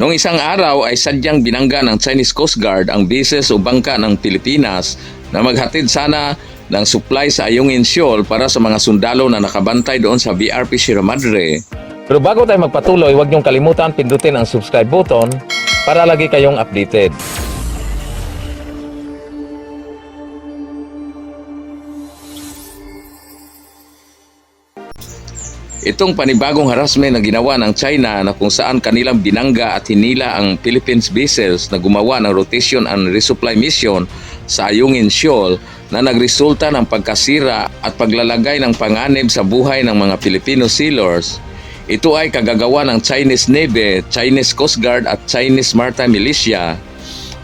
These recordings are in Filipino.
Noong isang araw ay sadyang binangga ng Chinese Coast Guard ang bases o bangka ng Pilipinas na maghatid sana ng supply sa Ayungin Shoal para sa mga sundalo na nakabantay doon sa BRP Sierra Madre. Pero bago tayo magpatuloy, huwag niyong kalimutan pindutin ang subscribe button para lagi kayong updated. Itong panibagong harassment na ginawa ng China na kung saan kanilang binangga at hinila ang Philippines vessels na gumawa ng rotation and resupply mission sa Ayungin Shoal na nagresulta ng pagkasira at paglalagay ng panganib sa buhay ng mga Filipino sailors. Ito ay kagagawa ng Chinese Navy, Chinese Coast Guard at Chinese Maritime Militia.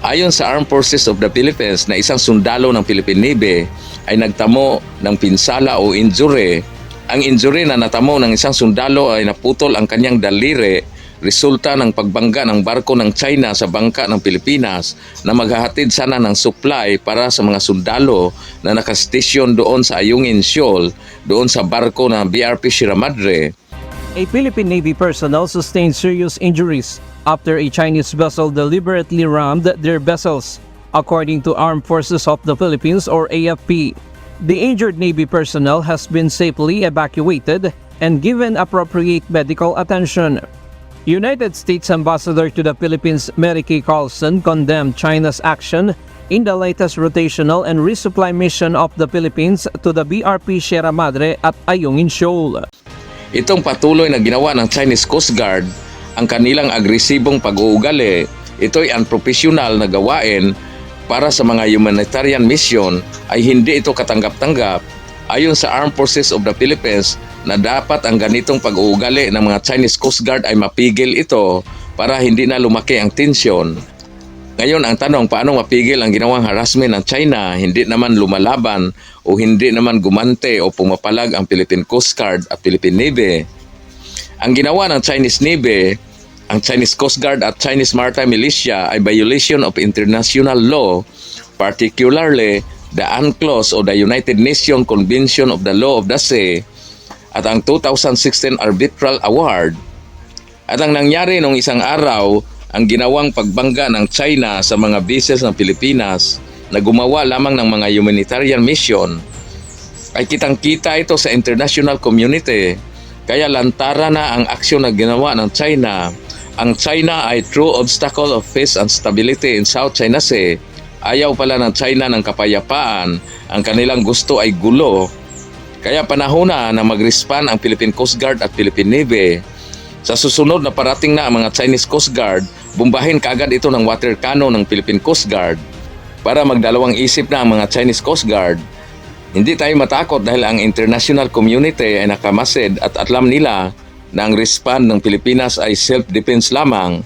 Ayon sa Armed Forces of the Philippines na isang sundalo ng Philippine Navy ay nagtamo ng pinsala o injury ang injury na natamo ng isang sundalo ay naputol ang kanyang daliri resulta ng pagbangga ng barko ng China sa bangka ng Pilipinas na maghahatid sana ng supply para sa mga sundalo na nakastasyon doon sa Ayungin Shoal doon sa barko ng BRP Sierra Madre. A Philippine Navy personnel sustained serious injuries after a Chinese vessel deliberately rammed their vessels, according to Armed Forces of the Philippines or AFP. The injured Navy personnel has been safely evacuated and given appropriate medical attention. United States Ambassador to the Philippines Mary Kay Carlson condemned China's action in the latest rotational and resupply mission of the Philippines to the BRP Sierra Madre at Ayungin Shoal. Itong patuloy na ginawa ng Chinese Coast Guard ang kanilang agresibong pag-uugali. Ito'y unprofessional na gawain para sa mga humanitarian mission ay hindi ito katanggap-tanggap ayon sa Armed Forces of the Philippines na dapat ang ganitong pag-uugali ng mga Chinese Coast Guard ay mapigil ito para hindi na lumaki ang tensyon. Ngayon ang tanong paano mapigil ang ginawang harassment ng China hindi naman lumalaban o hindi naman gumante o pumapalag ang Philippine Coast Guard at Philippine Navy. Ang ginawa ng Chinese Navy ang Chinese Coast Guard at Chinese Maritime Militia ay violation of international law, particularly the UNCLOS o the United Nations Convention of the Law of the Sea at ang 2016 Arbitral Award. At ang nangyari nung isang araw, ang ginawang pagbangga ng China sa mga bases ng Pilipinas na gumawa lamang ng mga humanitarian mission ay kitang-kita ito sa international community. Kaya lantara na ang aksyon na ginawa ng China ang China ay true obstacle of peace and stability in South China Sea. Ayaw pala ng China ng kapayapaan. Ang kanilang gusto ay gulo. Kaya panahon na na mag-respond ang Philippine Coast Guard at Philippine Navy. Sa susunod na parating na ang mga Chinese Coast Guard, bumbahin kaagad ito ng water cannon ng Philippine Coast Guard para magdalawang isip na ang mga Chinese Coast Guard. Hindi tayo matakot dahil ang international community ay nakamasid at alam nila na ang respond ng Pilipinas ay self-defense lamang.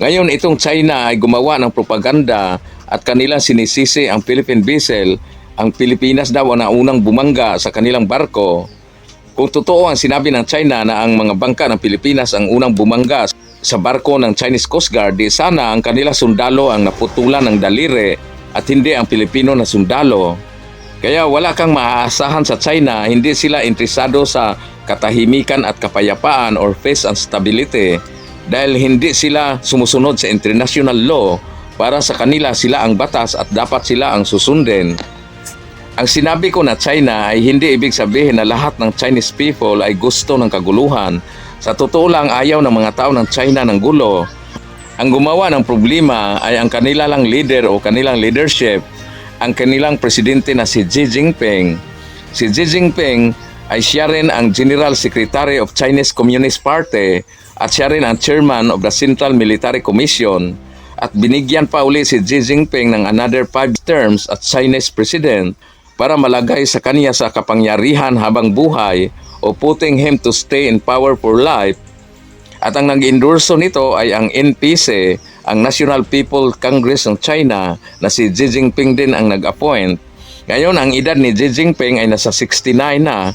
Ngayon itong China ay gumawa ng propaganda at kanilang sinisisi ang Philippine vessel. Ang Pilipinas daw ang unang bumangga sa kanilang barko. Kung totoo ang sinabi ng China na ang mga bangka ng Pilipinas ang unang bumangga sa barko ng Chinese Coast Guard, di sana ang kanilang sundalo ang naputulan ng daliri at hindi ang Pilipino na sundalo. Kaya wala kang maaasahan sa China, hindi sila interesado sa katahimikan at kapayapaan or peace and stability dahil hindi sila sumusunod sa international law para sa kanila sila ang batas at dapat sila ang susundin. Ang sinabi ko na China ay hindi ibig sabihin na lahat ng Chinese people ay gusto ng kaguluhan. Sa totoo lang ayaw ng mga tao ng China ng gulo. Ang gumawa ng problema ay ang kanila lang leader o kanilang leadership, ang kanilang presidente na si Xi Jinping. Si Xi Jinping ay siya rin ang General Secretary of Chinese Communist Party at siya rin ang Chairman of the Central Military Commission at binigyan pa uli si Xi Jinping ng another five terms at Chinese President para malagay sa kanya sa kapangyarihan habang buhay o putting him to stay in power for life at ang nag-endorso nito ay ang NPC, ang National People Congress ng China na si Xi Jinping din ang nag-appoint. Ngayon, ang edad ni Xi Jinping ay nasa 69 na.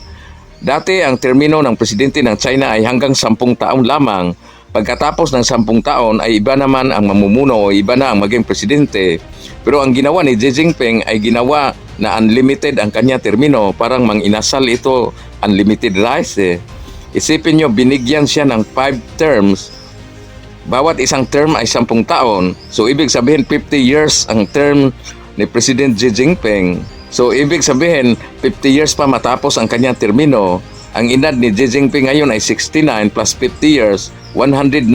Dati, ang termino ng presidente ng China ay hanggang 10 taon lamang. Pagkatapos ng 10 taon ay iba naman ang mamumuno o iba na ang maging presidente. Pero ang ginawa ni Xi Jinping ay ginawa na unlimited ang kanya termino. Parang mang inasal ito, unlimited rights eh. Isipin nyo, binigyan siya ng five terms bawat isang term ay 10 taon. So ibig sabihin 50 years ang term ni President Xi Jinping. So ibig sabihin 50 years pa matapos ang kanyang termino. Ang edad ni Xi Jinping ngayon ay 69 plus 50 years, 119.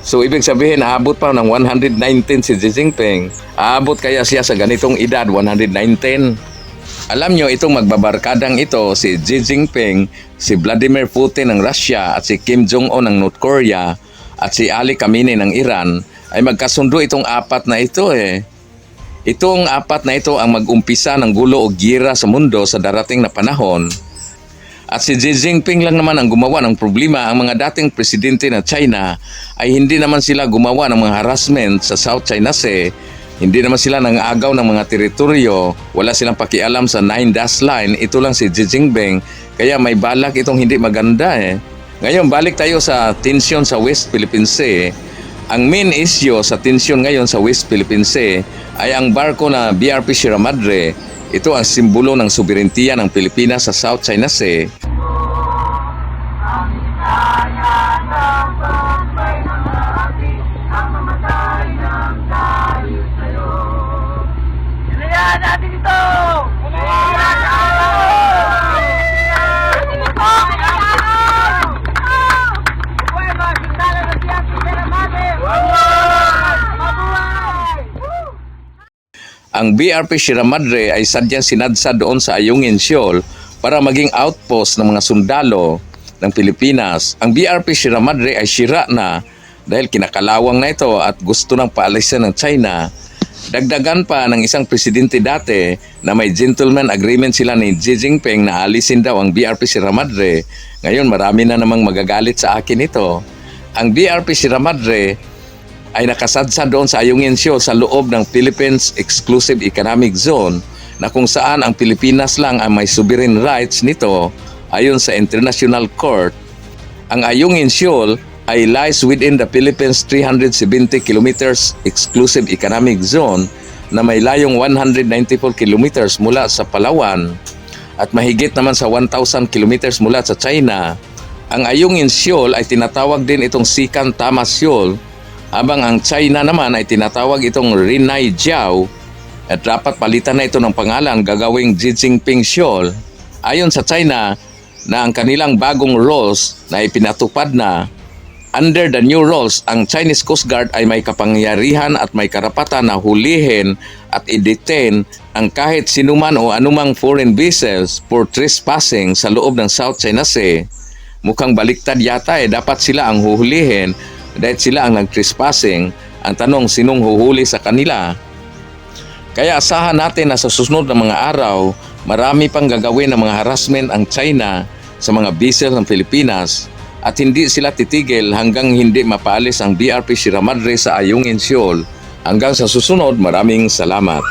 So ibig sabihin aabot pa ng 119 si Xi Jinping. Aabot kaya siya sa ganitong edad, 119. Alam nyo, itong magbabarkadang ito, si Xi Jinping, si Vladimir Putin ng Russia at si Kim Jong-un ng North Korea at si Ali Khamenei ng Iran ay magkasundo itong apat na ito eh. Itong apat na ito ang mag-umpisa ng gulo o gira sa mundo sa darating na panahon. At si Xi Jinping lang naman ang gumawa ng problema. Ang mga dating presidente ng China ay hindi naman sila gumawa ng mga harassment sa South China Sea. Hindi naman sila nang agaw ng mga teritoryo. Wala silang pakialam sa Nine Dash Line. Ito lang si Xi Jinping. Kaya may balak itong hindi maganda eh. Ngayon, balik tayo sa tensyon sa West Philippine Sea. Ang main issue sa tensyon ngayon sa West Philippine Sea ay ang barko na BRP Sierra Madre. Ito ang simbolo ng soberentiya ng Pilipinas sa South China Sea. Ang BRP Sierra Madre ay sadyang sinadsa doon sa Ayungin Shoal para maging outpost ng mga sundalo ng Pilipinas. Ang BRP Sierra Madre ay sira na dahil kinakalawang na ito at gusto ng paalisan ng China. Dagdagan pa ng isang presidente dati na may gentleman agreement sila ni Xi Jinping na alisin daw ang BRP Sierra Madre. Ngayon marami na namang magagalit sa akin ito. Ang BRP Sierra Madre ay nakasadsa doon sa Ayungin Shoal sa loob ng Philippines Exclusive Economic Zone na kung saan ang Pilipinas lang ang may sovereign rights nito ayon sa International Court. Ang Ayungin Shoal ay lies within the Philippines 370 kilometers exclusive economic zone na may layong 194 kilometers mula sa Palawan at mahigit naman sa 1,000 kilometers mula sa China. Ang Ayungin Shoal ay tinatawag din itong Sikan Tama Shoal habang ang China naman ay tinatawag itong Rinai Jiao at dapat palitan na ito ng pangalan gagawing Xi Jinping Shoal. Ayon sa China na ang kanilang bagong rules na ipinatupad na Under the new rules, ang Chinese Coast Guard ay may kapangyarihan at may karapatan na hulihin at i-detain ang kahit sinuman o anumang foreign vessels for trespassing sa loob ng South China Sea. Mukhang baliktad yata eh, dapat sila ang huhulihin dahil sila ang nag-trespassing. Ang tanong, sinong huhuli sa kanila? Kaya asahan natin na sa susunod na mga araw, marami pang gagawin ng mga harassment ang China sa mga vessel ng Pilipinas at hindi sila titigil hanggang hindi mapaalis ang BRP Sierra Madre sa Ayungin Shoal. Hanggang sa susunod, maraming salamat.